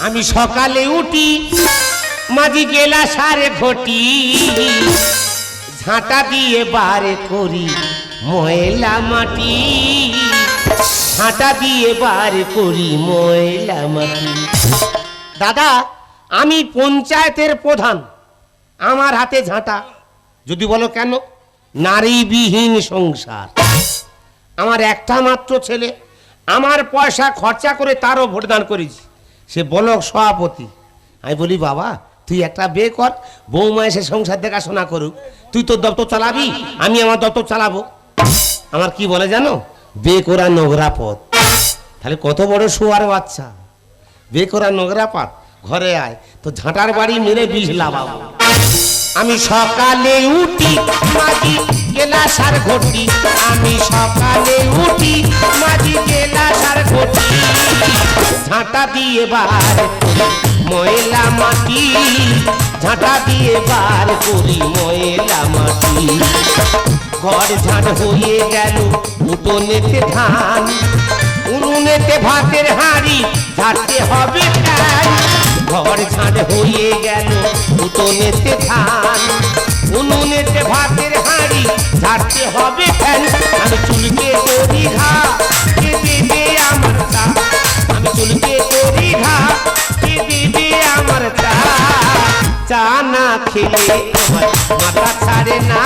আমি সকালে উঠি, মাঝি গেলা সারে ঘটি। ঝাঁটা দিয়ে বারে করি ময়লা মাটি। ঝাঁটা দিয়ে বারে করি ময়লা মাটি। দাদা, আমি পঞ্চায়েতের প্রধান। আমার হাতে ঝাঁটা। যদি বলো কেন? নারীবিহীন সংসার। আমার একটা মাত্র ছেলে। আমার পয়সা খরচা করে তারও ভোটদান করেছি। সে বলক সভাপতি। আমি বলি, বাবা, তুই একটা বে কর, বৌমা এসে সংসার দেখাশোনা করুক। তুই তো দপ্তর চালাবি, আমি আমার দপ্তর চালাবো। আমার কি বলে জানো? বে করা নোংরা পথ। তাহলে কত বড় শোয়ার বাচ্চা। বে করা নোংরা পথ। ঘরে আয় তো ঝাঁটার বাড়ি মেরে বিষ লাভাবো। আমি সকালে উঠি মাঝি গেলা সার ঘটি। আমি সকালে উঠি মাঝি গেলা সার ঘটি। ঝাঁটা দিয়ে বার ময়লা মাটি। ঝাঁটা দিয়ে বার করি ময়লা মাটি। ঘর ঝাঁট হয়ে গেল উঠোনেতে ধান। উনুনেতে ভাতের হাঁড়ি ঝাড়তে হবে ফ্যান ঘর ঝাঁট হয়ে গেল উঠোনেতে ধান উনুনেতে ভাতের হাঁড়ি, ঝাড়তে হবে ফ্যান। আমি চুলকে করি ঘা, কে দেবে আমার চা? আমি চুলকে করি ঘা, কে দেবে আমার চা? চা না খেলে আমার মাথা ছাড়ে না,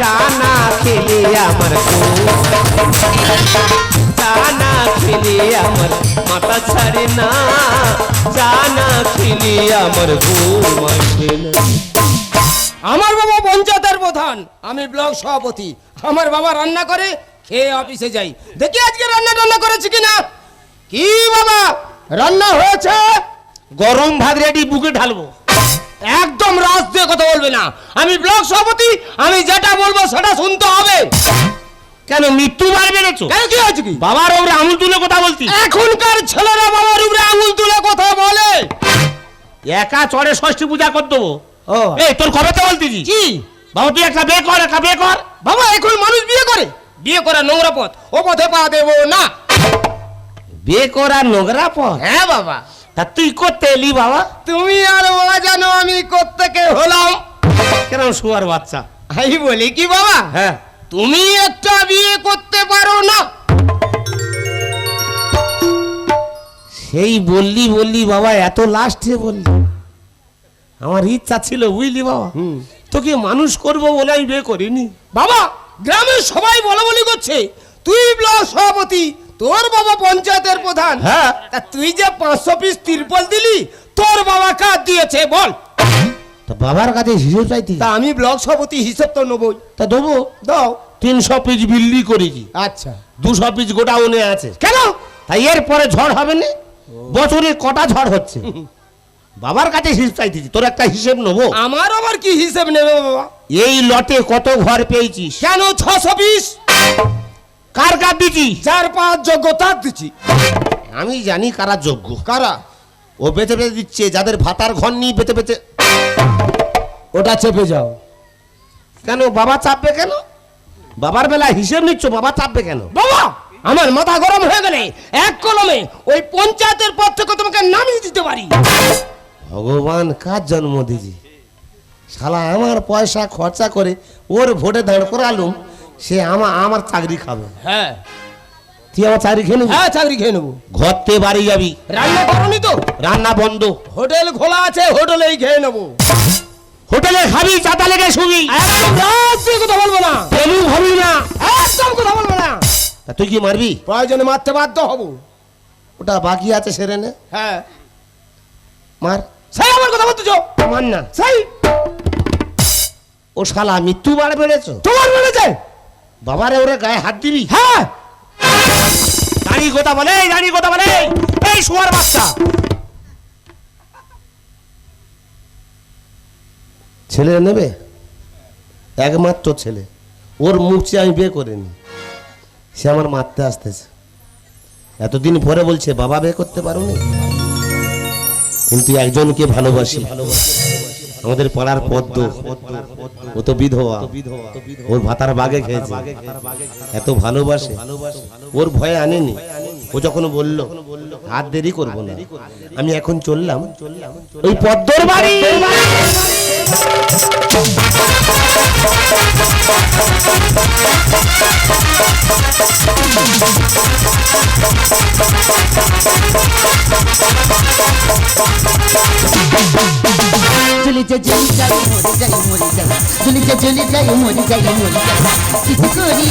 চা না খেলে আমার খেলে আমার মাথা ছাড়ে না। চা না খেলে আমার ঘুম আসে না। আমার বাবা পঞ্চায়েতের প্রধান আমি ব্লক সভাপতি। আমার বাবা রান্না করে খেয়ে অফিসে যাই। দেখি আজকে রান্না টান্না করেছে কিনা? কি বাবা রান্না হয়েছে? গরম ভাত রেডি বুকে ঢালবো। একদম রাস দিয়ে কথা বলবে না। আমি ব্লক সভাপতি আমি যেটা বলব সেটা শুনতে হবে। কেন মৃত্যু বার বেড়েছো কেন কি হয়েছে কি? বাবার ওপরে আঙুল তুলে কথা বলতি। এখনকার ছেলেরা বাবার উপরে আঙুল তুলে কথা বলে। একা চড়ে ষষ্ঠী পূজা কর দেবো। ও। এই তোর কবে তো বলতিছি কি? বাবা তুই একটা বিয়ে কর একটা বিয়ে কর। বাবা এখন মানুষ বিয়ে করে? বিয়ে করা নোংরা পথ। ও পথে পা দেবো না। বিয়ে করা নোংরা পথ? হ্যাঁ বাবা। তা তুই করতে এলি বাবা। তুমি আর ওরা জানো আমি কোত্থেকে হলাম? কেন শুয়ার বাচ্চা? আমি বলি কি বাবা? হ্যাঁ। তুমি একটা বিয়ে করতে পারো না। সেই বললি বললি বাবা এত লাস্টে বললি আমার ইচ্ছা ছিল বুঝলি বাবা? তোকে মানুষ করব বলে আমি বিয়ে করিনি। বাবা গ্রামের সবাই বলা বলি করছে তুই ব্লক সভাপতি তোর বাবা পঞ্চায়েতের প্রধান। হ্যাঁ। তুই যে পাঁচশো পিস তিরপল দিলি তোর বাবা কাজ দিয়েছে বল। তা বাবার কাছে হিসেব চাইতি? তা আমি ব্লক সভাপতি হিসেব তো নেবই। তা দেবো। দাও। তিনশো পিস বিল্লি করেছি। আচ্ছা। দুশো পিস গোডাউনে আছে। কেন? তাই এরপরে ঝড় হবে না? বছরে কটা ঝড় হচ্ছে? বাবার কাছে হিসেব চাইতেছি তোর একটা হিসেব নেব? আমার আবার কি হিসেব নেবে বাবা? এই লটে কত ঘর পেয়েছিস কেন ছশো পিস কার কার দিছিস চার পাঁচ যোগ্য তার দিচ্ছি আমি জানি কারা যোগ্য। কারা? ও বেঁচে বেঁচে দিচ্ছে যাদের ভাতার ঘর নিয়ে বেঁচে বেঁচে ওটা চেপে যাও। কেন বাবা চাপবে কেন? বাবার বেলা হিসেব নিচ্ছ বাবা চাপবে কেন? বাবা আমার মাথা গরম হয়ে গেলে এক কলমে ওই পঞ্চায়েতের পদ থেকে তোমাকে নামিয়ে দিতে পারি। ভগবান কার জন্ম দিজি শালা আমার পয়সা খরচা করে ওর ভোটে দাঁড় করালুম সে আমার আমার চাকরি খাবে। হ্যাঁ। তুই চাকরি খেয়ে নিবি? হ্যাঁ চাকরি খেয়ে নেব। বাড়ি যাবি। রান্না করনি তো? রান্না বন্ধ। হোটেল খোলা আছে হোটেলেই খেয়ে নেব। হোটেলে খাবি চাতা লেগে শুবি। একদম কথা বলব না। ভাবি না। একদম কথা বলব না। তা তুই কি মারবি? প্রয়োজনে মারতে বাধ্য হব। ওটা বাকি আছে সেরে নে হ্যাঁ। মার। সেই আমার কথা বলতেছো? মার না। সেই। ও শালা মৃত্যু বাড়ে বেড়েছো তোমার মেরেছে? বাবারে ওরে গায়ে হাত দিবি? হ্যাঁ। দাঁড়িয়ে কথা বলে দাঁড়িয়ে কথা বলে এই, শোয়ার বাচ্চা। ছেলে নেবে? একমাত্র ছেলে। ওর মুখ চেয়ে আমি বিয়ে করিনি। সে আমার মারতে আসতেছে। এতদিন ভরে বলছে বাবা বিয়ে করতে পারোনি? কিন্তু একজনকে ভালোবাসি ভালোবাসি। আমাদের পাড়ার পদ্ম ও তো বিধবা। ওর ভাতার বাগে খেয়েছে। এত ভালোবাসে। ওর ভয়ে আনেনি। ও যখন বলল হাত দেরি করব না। আমি এখন চললাম। ওই পদ্মর বাড়ি! ঝুলি যে ঝুলি যাই, মরে যাই মরে যাই। ঝুলি যে ঝুলি যাই, মরে যাই মরে যাই। কিছু করি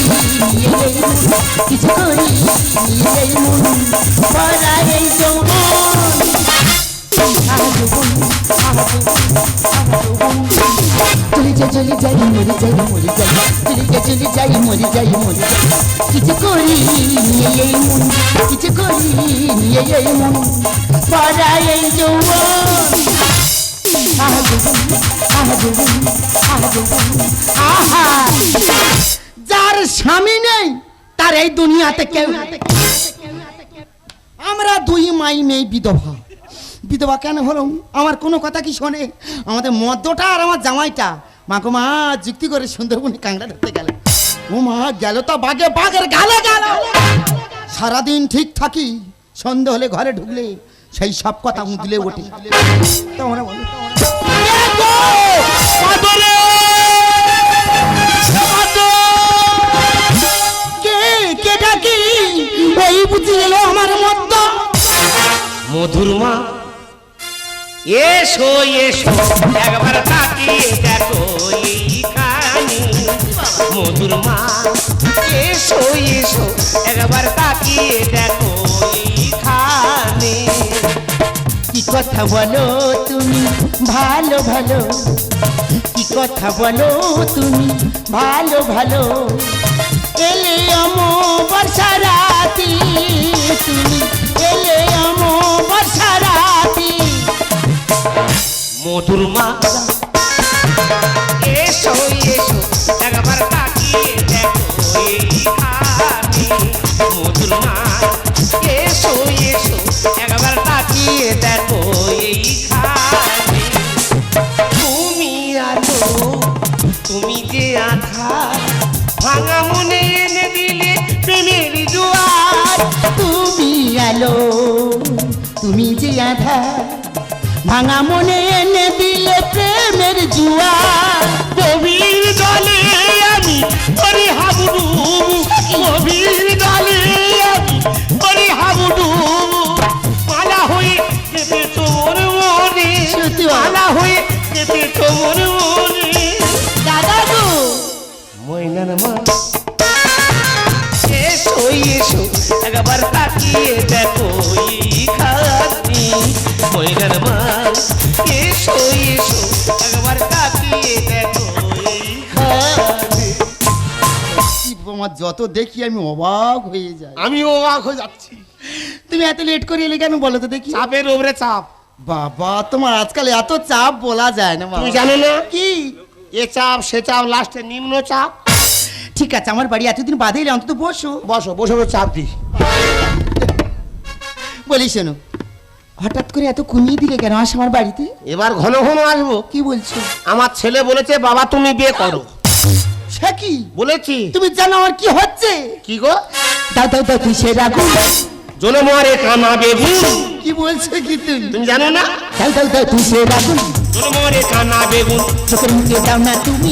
নিয়ে এই মন, কিছু করি নিয়ে এই মন। পরা এই যৌবন। আহ যার স্বামী নেই তার এই দুনিয়াতে কেউ। আমরা দুই মাই মেয়ে বিধবা বিধবা কেন হলো? আমার কোনো কথা কি শোনে? আমাদের মদ্যটা আর আমার জামাইটা। মাকে মা যুক্তি করে সুন্দরবনে কাঁকড়া ধরতে গেল। ও মা গেল তো বাগে বাগের গালে গেল। সারাদিন ঠিক থাকি সন্ধে হলে ঘরে ঢুকলে সেই সব কথা উঁদলে ওঠে। তোমরা বলো কে কে? ডাকি ওই বুঝি এলো আমার মধুর মা এসো এসো, একবার তাকিয়ে দেখো এইখানে মধুর মা। এসো এসো, একবার তাকিয়ে দেখো এইখানে। কি কথা বলো তুমি, ভালো ভালো। কি কথা বলো তুমি, ভালো ভালো। এলে আমো বর্ষা রাতি তুমি, এলে আমো বর্ষা রাতি মধুর মা। এসো এসো, একবার তাকিয়ে দেখো এইখানে এসো একবার তাকিয়ে দেখো তুমি আলো তুমি যে আধার, ভাঙা মনে দিলে প্রেমের জোয়ার। তুমি আলো, তুমি যে আধার ভাঙা মনে এনে দিলে প্রেমের জুয়া। গভীর জলে আমি করি হাবুডু গভীর জলে আমি করি হাবুডু মালা হয়ে কেঁপে তোর মনে। মালা হয়ে কেঁপে তোর মনে। দাদা গো ময়নার মা। এসো এসো একবার তাকিয়ে দেখো। ময়নার মা এসো এসো একবার তাকিয়ে দেখো এই খাতি কি তোমার যত দেখি আমি অবাক হয়ে যাই। আমি অবাক হয়ে যাচ্ছি। তুমি এত লেট করে এলে কেন বলো তো দেখি। চাপের ওপরে চাপ। বাবা তোমার আজকাল এত চাপ বলা যায় না তুমি জানো না? কি? এ চাপ সে চাপ লাস্টে নিম্ন চাপ। ঠিক আছে আমার বাড়ি এতদিন বাদে এলে অন্তত বসো। বসো বসে বসে চাপ দি। বলি শোনো হঠাৎ করে এত কমিয়ে দিলে কেন? আস আমার বাড়িতে। এবার ঘন ঘন আসব। কি বলছো? আমার ছেলে বলেছে বাবা তুমি বিয়ে করো। সে কি? বলেছি। তুমি জানো আমার কি হচ্ছে? কি গো? দাও দাও দাও তুই সে রাখো জলে মারে কানা বেগুন কি বলছো কি তুমি? তুমি জানো না? দাও দাও দাও তুই সে রাখো জলে মারে কানা বেগুন চোখের মুখে দাও না তুমি।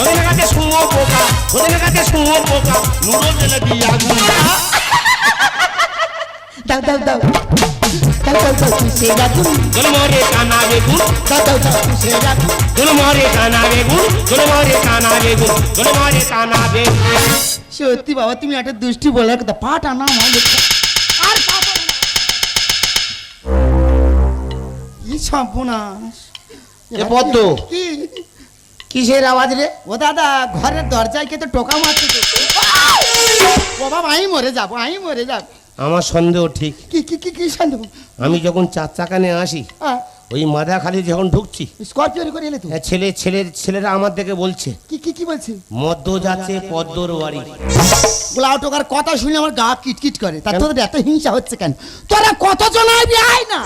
ওদের কাছে শুঁয়ো পোকা ওদের কাছে শুঁয়ো পোকা নুরো জেলে দিয়ে আগুন দাও দাও দাও দাও দাও দাও তুই সে রাখো কানা বেগুন দাও দাও দাও তুই সে রাখো কানা বেগুন জলে কানা বেগুন জলে কানা বেগুন সত্যি বাবা তুমি একটা দুষ্টি বলার কথা। পাটা না আর পাটা। কি সর্বনাশ। এ পদ্ম। কি? কিসের আওয়াজ রে? ও দাদা ঘরের দরজায় কে তো টোকা মারছে ও বাবা আমি মরে যাব আমি মরে যাব। আমার সন্দেহ ঠিক। কি কি কি কি সন্দেহ? আমি যখন চার চাকা নিয়ে আসি ওই মাদা খালি যখন ঢুকছি স্করপিও করে এলে তো। হ্যাঁ, ছেলে ছেলের ছেলেরা আমার দিকে বলছে কি কি কি বলছে? মদ্য যাচ্ছে পদ্মর বাড়ি গোলাও টোকার কথা শুনে আমার গা কিটকিট করে। তা তোদের এত হিংসা হচ্ছে কেন? তোরা কতজন আইবি? আয় না।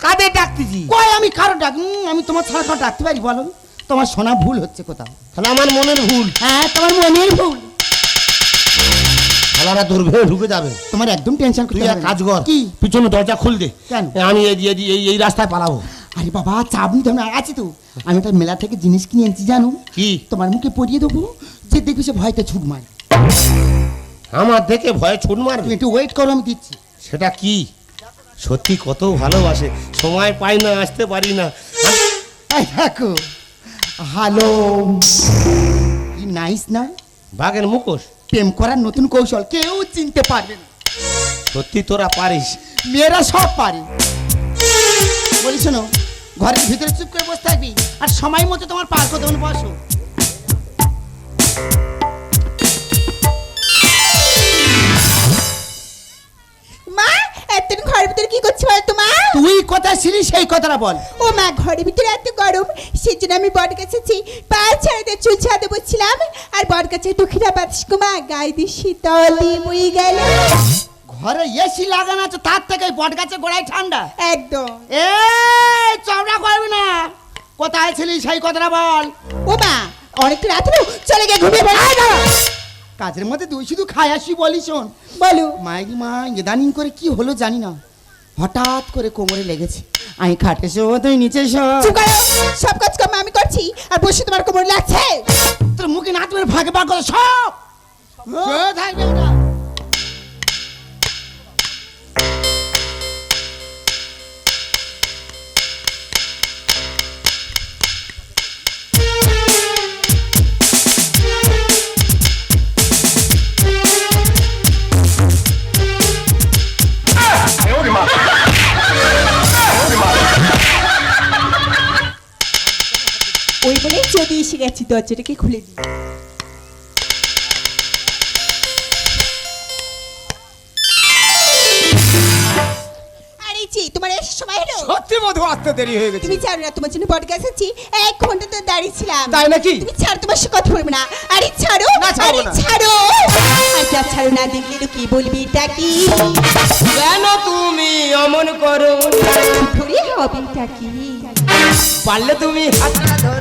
কাদের ডাকতেছি? কয় আমি কারও ডাক আমি তোমার ছাড়া কারও ডাকতে পারি বলো? তোমার শোনা ভুল হচ্ছে কোথাও। তাহলে আমার মনের ভুল। হ্যাঁ তোমার মনের ভুল। শালারা তোর ভেবে ঢুকে যাবে। তোমার একদম টেনশন তুই করতে এক হবে কাজ। কর কি? পিছনে দরজা খুল দে। কেন? আমি এই এই- এই এই রাস্তায় পালাবো। আরে বাবা চাপ নিতে না, আছি তো। আমি একটা মেলা থেকে জিনিস কিনে এনেছি জানো? কি? তোমার মুখে পরিয়ে দেবো। যে দেখবি সে ভয়তে ছুট মার। আমার দেখে ভয়ে ছুট তুমি একটু ওয়েট করো আমি দিচ্ছি। সেটা কি? সত্যি কত ভালোবাসে। সময় পাই না আসতে পারি না। আম- দেখো হ্যালো কি নাইস না? বাঘের মুখোশ? প্রেম করার নতুন কৌশল কেউ চিনতে পারবে না। সত্যি তোরা পারিস। মেয়েরা সব পারে। বলি শোনো ঘরের ভিতরে চুপ করে বসে থাকবি আর সময় মতো তোমার পার করতে হবে বসো। এতদিন ঘরের ভিতরে কি করছ বলো তো মা? তুই কথা ছিলি সেই কথাটা বল। ও মা ঘরের ভিতরে এত গরম সেই জন্য আমি বট গাছেছি। পা ছাড়াতে চুল ছাড়াতে বসছিলাম আর বট গাছে দুঃখিরা বাতাস কুমা গায়ে দিয়ে শীতল বই গেল। ঘরে এসি লাগানো আছে তার থেকে বট গাছে গোড়ায় ঠান্ডা। একদম। এ চওড়া করবি না। কোথায় ছিলি সেই কথাটা বল। ও মা অনেকটা রাত হলো চলে গিয়ে ঘুমিয়ে পড়ো। কাজের মধ্যে তুই শুধু খাই আসি বলি শোন। বলো মাইরি মা ইদানিং করে কি হলো জানি না। হঠাৎ করে কোমরে লেগেছে। আমি খাটে তুই নিচে সব কাজ কম আমি করছি আর বসে তোমার কোমরে লাগছে। তোর মুখে না তোমার ফাঁকে ভাগ করো সব। থাকবে দরজাটাকে খুলে দিই। তোমার এসে সময় হলো সত্যি মধু আসতে দেরি হয়ে গেছে। তুমি জানো না তোমার জন্য বট গাছ আছি এক ঘণ্টা তো দাঁড়িয়েছিলাম তাই নাকি? তুমি ছাড়ো তোমার সাথে কথা বলব না। আরে ছাড়ো আরে ছাড়ো। আর ছাড়ো না দেখলে তো কি বলবি এটা কি? কেন তুমি অমন করো? ধরে হবে এটা কি? পারলে তুমি হাতটা ধরো।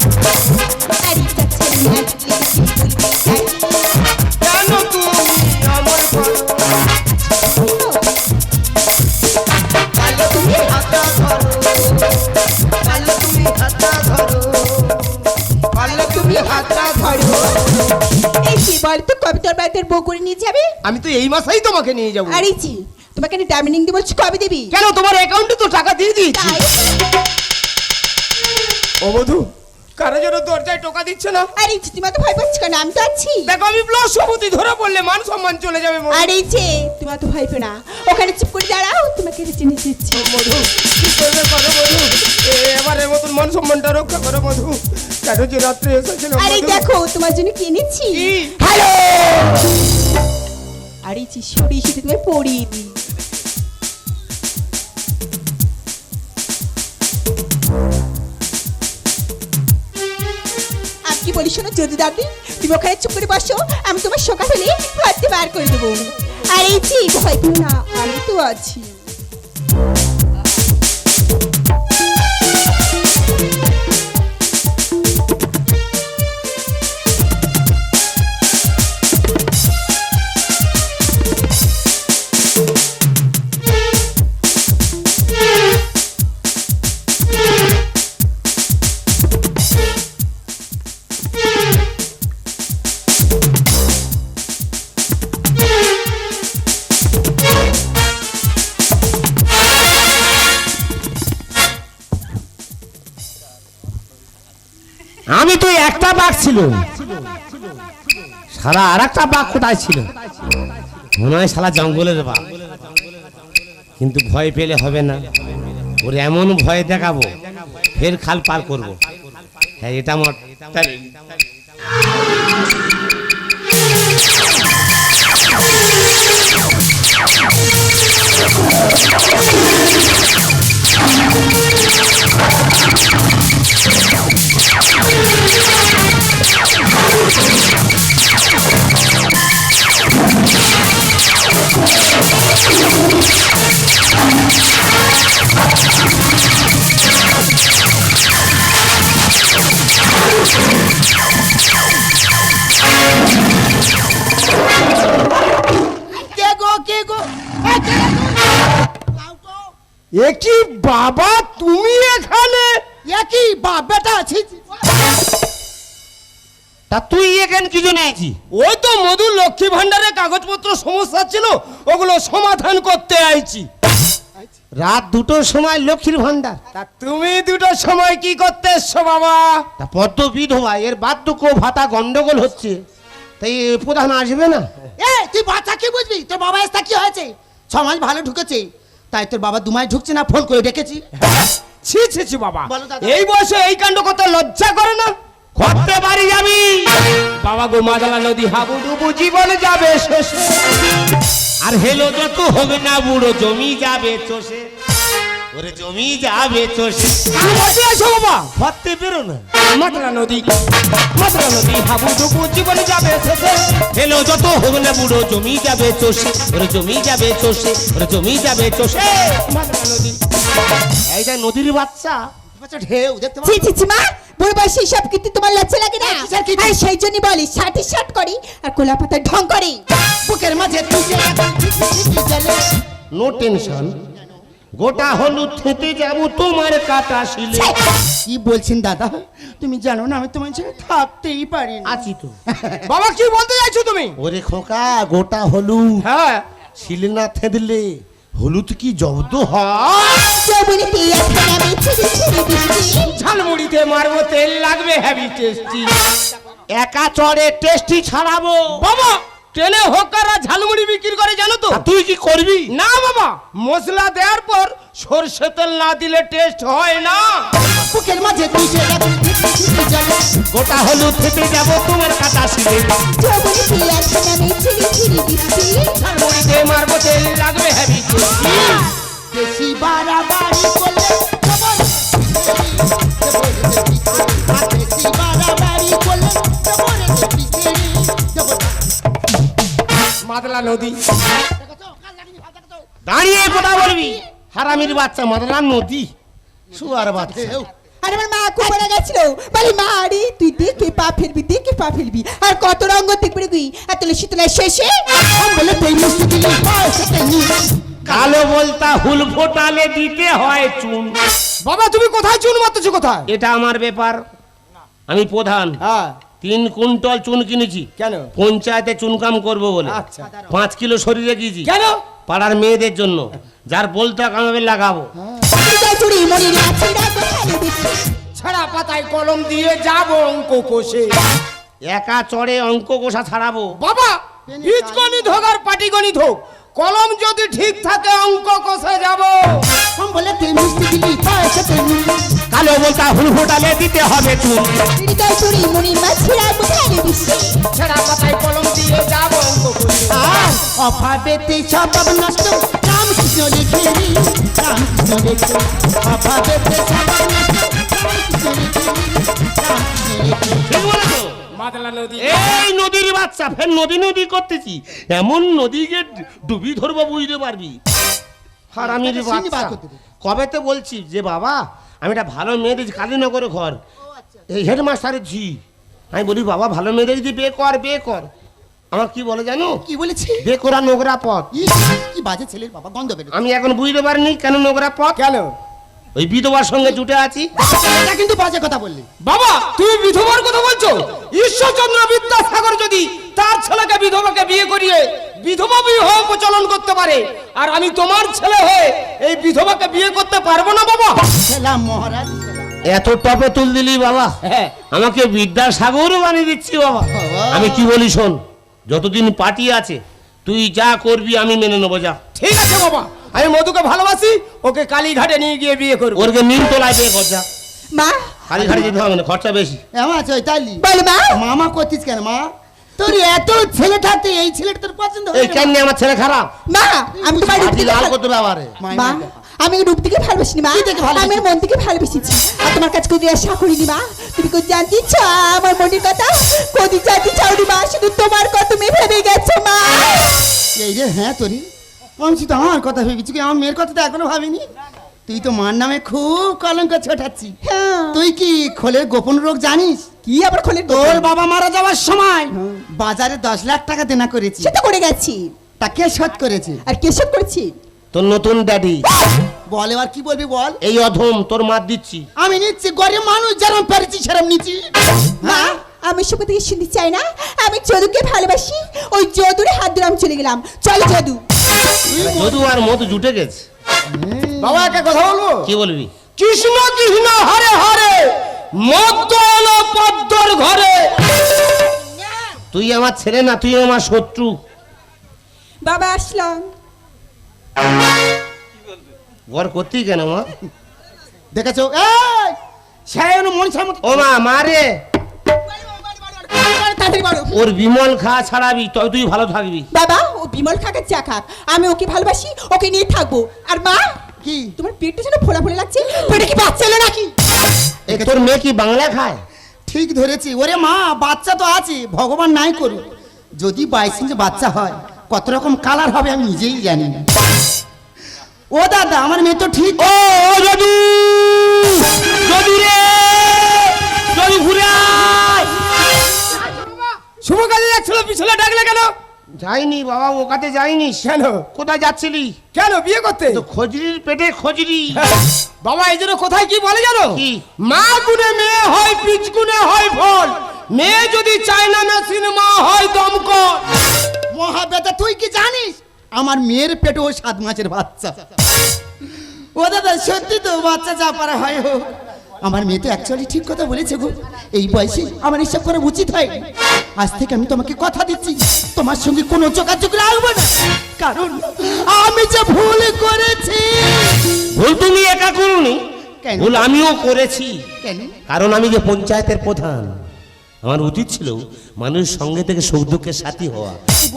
আরে যা ছাড়ো না দেখলে তো কি বলবি এটা কি কেন তুমি অমন করো পারলে তুমি হাতটা ধরো পারলে তুমি হাতটা ধরো পারলে তুমি হাতটা ধরো এই কি বল তো কবে তোর বাড়িতে বউ করে নিয়ে যাবে? আমি তো এই মাসেই তোমাকে নিয়ে যাব। আরে তোমাকে আমি ডামিনিং দিয়ে বলছি কবে দিবি? কেন তোমার অ্যাকাউন্টে তো টাকা দিয়ে দিয়েছি। ও বধু কারও জন্য দরজায় টোকা দিচ্ছে না? আরে তুমি তো ভয় পাচ্ছ কেন? আমি তো আছি দেখো আমি ব্লক সভাপতি ধরে পড়লে মান সম্মান চলে যাবে আরে যে তুমি তো ভয় না। ওখানে চুপ করে দাঁড়াও তোমাকে চিনে দিচ্ছি। মধু কি করবে করো মধু? এ, এবারের মতন মান সম্মানটা রক্ষা করো মধু। কেন যে রাত্রে এসেছিল আরে দেখো তোমার জন্য কিনেছি? হ্যালো! আরে সরি সেটা তুমি পড়িয়ে দিই। কি বলি শোনো, যদি দাবি তুমি ওখানে চুপ করে বসো, আমি তোমার সকাল হলে ভাবতে বার করে দেবো। আর এই যে, ভয় না, আমি তো আছি। ছিল। সারা আর একটা বাঘ কোথায় ছিল? মনে হয় সারা জঙ্গলের বাঘ। কিন্তু ভয় পেলে হবে না। ওর এমন ভয় দেখাবো, ফের খাল পার করব। হ্যাঁ এটা আমার। তা তুই এখানে কি জন্য আছি ওই তো মধুর লক্ষ্মী ভান্ডারের কাগজপত্র সমস্যা ছিল ওগুলো সমাধান করতে আইছি। রাত দুটোর সময় লক্ষ্মীর ভান্ডার তা তুমি দুটো সময় কি করতে এসছো বাবা? তা পদ্ম বিধবা এর বার্ধক্য ভাতা গন্ডগোল হচ্ছে। তাই প্রধান আসবে না? এ তুই বাচ্চা কি বুঝবি? তোর বাবা এসটা কি হয়েছে? মাস ভালো ঢুকেছে। তাই তোর বাবা দু মাস ঢুকছে না ফোন করে ডেকেছি। ছি ছি ছি বাবা। বলো এই বয়সে এই কাণ্ড করতে লজ্জা করে না? করতে পারি যাবি। বাবা গো মাদালা নদী হাবুডুবু জীবন যাবে শেষে আর হেলো যত হবে না বুড়ো জমি যাবে চষে। ওরে জমি যাবে চষে। বলতে আছো বাবা? বেরো না। মাদালা নদী মাদালা নদী হাবুডুবু জীবন যাবে শেষে হেলো যত হবে না বুড়ো জমি যাবে চষে। ওরে জমি যাবে চষে ওরে জমি যাবে চষে। মাদালা নদী। এইটা নদীর বাচ্চা। বাচ্চা ঢেউ দেখতে ছি ছি ছি মা বুড়ো বয়সে সব কিন্তু তোমার লজ্জা লাগে না? কিসের কীর্তি? আর সেই জন্যই বলি শার্টি শার্ট করি আর কোলা পাতার ঢং করি। বুকের মাঝে তুই যে এখন ঝিকঝিক ঝিকঝিক জ্বলে। নো টেনশন গোটা হলুদ খেতে যাব তোমার কাটা শিলে। কি বলছেন দাদা? তুমি জানো না আমি তোমার ছেড়ে থাকতেই পারি না। আছি তো। বাবা কি বলতে চাইছো তুমি? ওরে খোকা গোটা হলুদ। হ্যাঁ। শিলে না থেদলে হলুদ কি জব্দ হয়? যৌবনীতে এখন আমি ছিড়ি লাগবে হ্যাভি টেস্টি একা চড়ে টেস্টি ছাড়াবো। বাবা ট্রেনে হোকারা ঝালমুড়ি বিক্রি করে জানো তো? তুই কি করবি? না বাবা মশলা দেওয়ার পর সর্ষে তেল না দিলে টেস্ট হয় না। বুকের মাঝে ঝিকঝিক গোটা হলুদ খেতে যাব তোমার কাটা শিলে। ঝালমুড়িতে মারবো তেল লাগবে হ্যাভি টেস্টি বেশি বাড়াবাড়ি করলে মাদলা নদী। দাঁড়িয়ে কথা বলবি? হারামির বাচ্চা মাদরা নদী। শুয়ার বাচ্চা। আর আমার মা কুমারা গেছিল। বলি মা আরে তুই দেখে পা ফেলবি দেখে পা ফেলবি। আর কত রঙ্গ দেখবি গুই আর তুলসী তোলার শেষে? বলে তুই কালো বলতা হুল ফোটালে দিতে হয় চুন। বাবা তুমি কোথায় চুন মারতেছো কোথায়? এটা আমার ব্যাপার। আমি প্রধান। হ্যাঁ। তিন কুইন্টল চুন কিনেছি। কেন? পঞ্চায়েতে চুনকাম করব বলে। আচ্ছা। পাঁচ কিলো শরীরে গিয়েছি। কেন? পাড়ার মেয়েদের জন্য। যার বলতে কামাবে লাগাবো। রাখো ছাড়া পাতায় কলম দিয়ে যাব অঙ্ক কোষে। একা চড়ে অঙ্ক কোষা ছাড়াবো। বাবা বীজগণিত হোক আর পাটিগণিত হোক। কলম যদি ঠিক থাকে অঙ্ক কষে যাব। বলে তুই মিষ্টি দিলি পয়সাতে নিয়ে কালো বলতা হুল ফোটালে দিতে হবে চুন হৃদয় চুড়ি মনির মাঝে রাখো খালি বৃষ্টি ছাড়া পাতায় কলম দিয়ে যাব অঙ্ক কোষে আর অভাবেতে স্বভাব নষ্ট। রামকৃষ্ণ লিখে নি রামকৃষ্ণ লিখে অভাবেতে স্বভাব নষ্ট। রামকৃষ্ণ লিখে নি রামকৃষ্ণ লিখে নদী। এই নদীর বাচ্চা ফের নদী নদী করতেছি। এমন নদীকে ডুবি ধরবো বুঝতে পারবি? হারামির বাচ্চা দে। কবেতে বলছি যে বাবা আমি একটা ভালো মেয়ে দিয়েছি কালীনগরে ঘর। এই হেডমাস্টারের ঝি। আমি বলি বাবা ভালো মেয়ে দিয়েছি বে কর বে কর। আমার কি বলে জানো? কি বলেছি? বে করা নোংরা পথ। কি বাজে ছেলের বাবা গন্ধ বেরো আমি এখন বুঝতে পারিনি কেন নোংরা পথ। কেন? ওই বিধবার সঙ্গে জুটে আছি। এটা কিন্তু বাজে কথা বললি। বাবা তুমি বিধবার কথা বলছো? ঈশ্বরচন্দ্র বিদ্যাসাগর যদি তার ছেলেকে বিধবাকে বিয়ে করিয়ে বিধবা বিবাহ প্রচলন করতে পারে আর আমি তোমার ছেলে হয়ে এই বিধবাকে বিয়ে করতে পারব না বাবা? ছেলাম মহারাজ এত টপে তুল দিলি বাবা। হ্যাঁ। আমাকে বিদ্যাসাগরও বানিয়ে দিচ্ছি বাবা। বাবা। আমি কি বলি শোন যতদিন পার্টি আছে তুই যা করবি আমি মেনে নেব যা। ঠিক আছে বাবা। আমি মধুকে ভালোবাসি ওকে কালীঘাটে নিয়ে গিয়ে বিয়ে করব। ওরকে নিম তোলায় পে খরচা মা? কালীঘাটে যেতে হবে না খরচা বেশি। এমন আছে ওই তাইলি বল মা। মামা করতিস কেন মা? তোর এত ছেলে থাকতে এই ছেলেটা তোর পছন্দ এই কেন? আমার ছেলে খারাপ? মা আমি রূপ থেকে লাল ভালো- করতে ব্যাপারে মা আমি রূপ থেকে ভালোবাসি মা? আমি মন থেকে ভালোবেসেছি আর তোমার কাছে কোনো আশা করিনি মা? তুমি কোন জানতে ইচ্ছা? আমার মনের কথা কোনদিন জানতে চাওনি মা? শুধু তোমার কত মেয়ে ভেবে গেছো মা। এই রে হ্যাঁ তোরি। আমি শুধু আমার কথা ভেবেছি কি? আমার মেয়ের কথা তো এখনও ভাবিনি? তুই তো মার নামে খুব কলঙ্ক ছোটাচ্ছি। হ্যাঁ। তুই কি খোলের গোপন রোগ জানিস? কি আবার খোলের তোর বাবা মারা যাওয়ার সময় বাজারে দশ লাখ টাকা দেনা করেছি। সে তো করে গেছি। তা কে শোধ করেছে? আর কেসব করেছি? তোর নতুন ড্যাডি বল এবার কি বলবি বল? এই অধম তোর মার দিচ্ছি। আমি নিচ্ছি গরিব মানুষ যেরকম পেরেছি সেরকম নিচ্ছি। মা আমি সব থেকে শুনতে চাই না? আমি যদুকে ভালোবাসি। ওই যদুর হাত ধরে আমি চলে গেলাম। চলো যদু। যদু আর মধু জুটে গেছে। বাবা একটা কথা বলব কি বলবি? কৃষ্ণ কৃষ্ণ হরে হরে পদ্মর ঘরে। তুই আমার ছেলে না তুই আমার শত্রু। বাবা আসলাম। ঘর করতি কেন মা? দেখেছ? এই সায়ন মনসার মতো ও মা মারে তাড়াতাড়ি বলো। ওর বিমল খা ছাড়াবি তবে তুই ভালো থাকবি। বাবা ও বিমল খাকে চা খাক। আমি ওকে ভালোবাসি ওকে নিয়ে থাকব। আর মা কি? তোমার পেটটা যেন ফোলা ফোলা লাগছে পেটে কি বাচ্চা এলো নাকি? এ তোর মেয়ে কি বাংলা খায়? ঠিক ধরেছি। ওরে মা বাচ্চা তো আছে ভগবান নাই করুক। যদি বাইসেন্স বাচ্চা হয় কত রকম কালার হবে আমি নিজেই জানি না। ও দাদা আমার মেয়ে তো ঠিক। ও যদু! যদু রে! যদু ঘুরে আয়। শুভ কাজে যাচ্ছিল পিছনে ডাকলে কেন? যাইনি বাবা ও কাতে যাইনি। কেন? কোথায় যাচ্ছিলি? কেন? বিয়ে করতে? তো খজরির পেটে খজরি। বাবা এই জন্য কোথায় কি বলে জানো? কি? মা গুনে মেয়ে হয় পিচ গুনে হয় ফল মেয়ে যদি চায় না মেশিন মা হয় দমকল মহাবেদা তুই কি জানিস? আমার মেয়ের পেটে ও সাত মাসের বাচ্চা। ও দাদা সত্যি তো বাচ্চা যা পারা হয় হোক। আমার মেয়ে তো অ্যাকচুয়ালি ঠিক কথা বলেছে গো। এই বয়সে আমার এসব করা উচিত হয় আজ থেকে আমি তোমাকে কথা দিচ্ছি। তোমার সঙ্গে কোনো যোগাযোগ রাখব না। কারণ আমি যে ভুল করেছি। ভুল তুমি একা করুনি। কেন? ভুল আমিও করেছি। কেন? কারণ আমি যে পঞ্চায়েতের প্রধান। আমার উচিত ছিল মানুষ সঙ্গে থেকে সুখ দুঃখের সাথী হওয়া।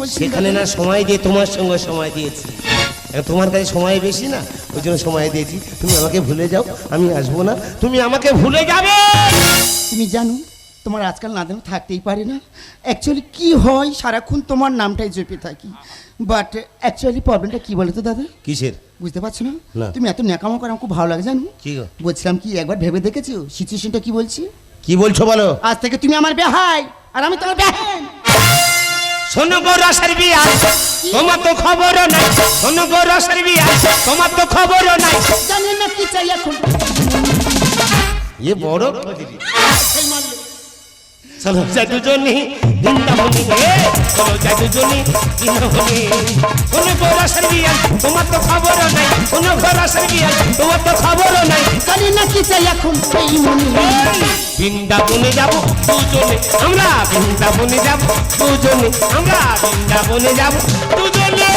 সেখানে না সময় দিয়ে তোমার সঙ্গে সময় দিয়েছি। তোমার কাছে সময় বেশি না? ওই জন্য সময় দিয়েছি। তুমি আমাকে ভুলে যাও আমি আসব না। তুমি আমাকে ভুলে যাবে! তুমি জানো তোমার আজকাল না জানো থাকতেই পারে না। অ্যাকচুয়ালি কি হয় সারাক্ষণ তোমার নামটাই জপে থাকি। বাট অ্যাকচুয়ালি প্রবলেমটা কি বলো তো দাদা? কিসের? বুঝতে পারছ না। তুমি এত ন্যাকামো করে আমার খুব ভালো লাগে জানো? কি বলছিলাম কি একবার ভেবে দেখেছ? সিচুয়েশনটা কি বলছি? কি বলছো বলো? আজ থেকে তুমি আমার বেহাই আর আমি তোমার বেহেন শোনো গো রসের বিয়া তোমার তো খবরও নাই। শুনব রসের বিয়া তোমার তো খবরও নাই। জানি না কি চাই এখন। এ বড়। চলো যাই দুজনি বৃন্দাবনী হে চলো যাই দুজনি বৃন্দাবনী। শোনো গো রসের বিয়া তোমার তো খবরও নাই। শোনো গো রসের বিয়া তোমার তো খবরও নাই। জানি না কি চাই এখন এই মনে বৃন্দাবনে যাব দুজনে, আমরা বৃন্দাবনে যাব দুজনে, আমরা বৃন্দাবনে যাব দুজনে।